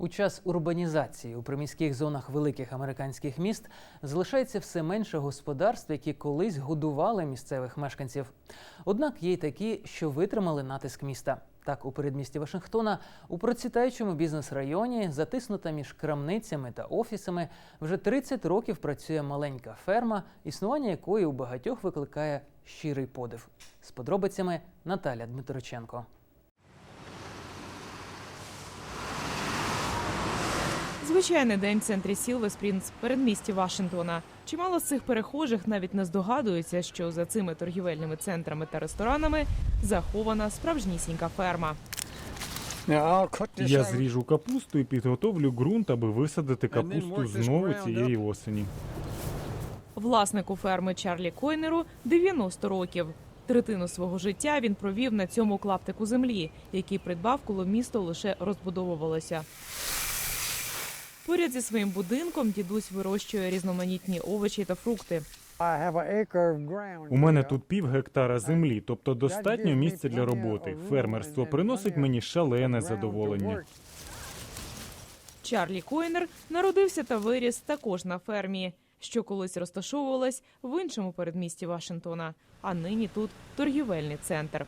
У час урбанізації у приміських зонах великих американських міст залишається все менше господарств, які колись годували місцевих мешканців. Однак є й такі, що витримали натиск міста. Так, у передмісті Вашингтона, у процвітаючому бізнес-районі, затиснута між крамницями та офісами, вже 30 років працює маленька ферма, існування якої у багатьох викликає щирий подив. З подробицями Наталя Дмитроченко. Звичайний день в центрі Сілвер Спрінгс, передмісті Вашингтона. Чимало з цих перехожих навіть не здогадуються, що за цими торгівельними центрами та ресторанами захована справжнісінька ферма. Я зріжу капусту і підготовлю ґрунт, аби висадити капусту знову цієї осені. Власнику ферми Чарлі Койнеру 90 років. Третину свого життя він провів на цьому клаптику землі, який придбав, коли місто лише розбудовувалося. Поряд зі своїм будинком дідусь вирощує різноманітні овочі та фрукти. У мене тут пів гектара землі, тобто достатньо місця для роботи. Фермерство приносить мені шалене задоволення. Чарлі Койнер народився та виріс також на фермі, що колись розташовувалась в іншому передмісті Вашингтона, а нині тут торгівельний центр.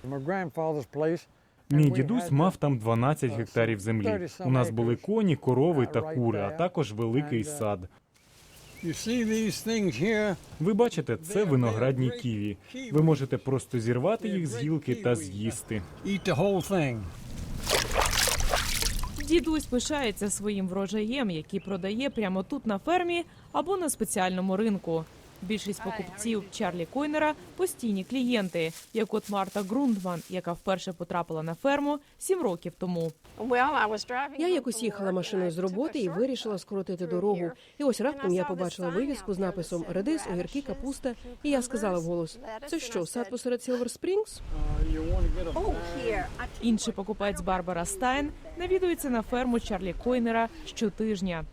Мій дідусь мав там 12 гектарів землі. У нас були коні, корови та кури, а також великий сад. Ви бачите, це виноградні ківі. Ви можете просто зірвати їх з гілки та з'їсти. Дідусь пишається своїм врожаєм, який продає прямо тут на фермі або на спеціальному ринку. Більшість покупців Чарлі Койнера постійні клієнти, як от Марта Грундман, яка вперше потрапила на ферму сім років тому. Я якось їхала машиною з роботи і вирішила скоротити дорогу. І ось раптом я побачила вивіску з написом Редис, огірки, капуста. І я сказала вголос: це що, сад посеред Сілвер Спрінгс? Інший покупець Барбара Стайн навідується на ферму Чарлі Койнера щотижня.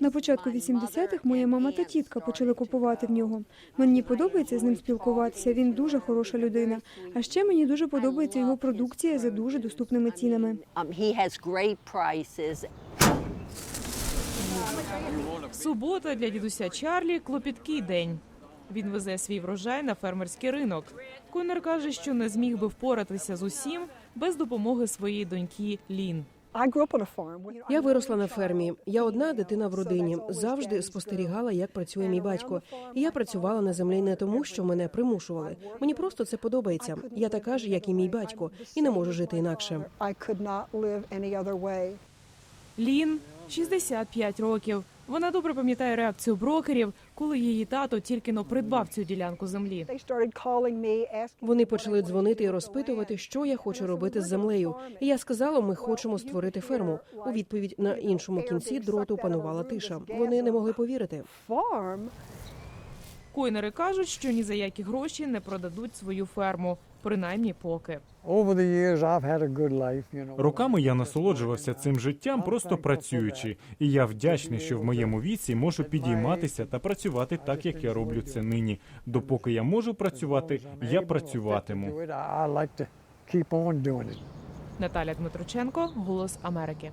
На початку 80-х моя мама та тітка почали купувати в нього. Мені подобається з ним спілкуватися. Він дуже хороша людина. А ще мені дуже подобається його продукція за дуже доступними цінами. Um, he has great prices. Субота для дідуся Чарлі клопіткий день. Він везе свій врожай на фермерський ринок. Койнер каже, що не зміг би впоратися з усім без допомоги своєї доньки Лін. Я виросла на фермі. Я одна дитина в родині. Завжди спостерігала, як працює мій батько. І я працювала на землі не тому, що мене примушували. Мені просто це подобається. Я така ж, як і мій батько, і не можу жити інакше. Лін 65 років. Вона добре пам'ятає реакцію брокерів, коли її тато тільки но придбав цю ділянку землі. Вони почали дзвонити і розпитувати, що я хочу робити з землею. І я сказала, ми хочемо створити ферму. У відповідь на іншому кінці дроту панувала тиша. Вони не могли повірити. Койнери кажуть, що ні за які гроші не продадуть свою ферму, принаймні поки. Роками я насолоджувався цим життям, просто працюючи, і я вдячний, що в моєму віці можу підійматися та працювати так, як я роблю це нині. Допоки я можу працювати, я працюватиму. Наталя Дмитроченко, Голос Америки.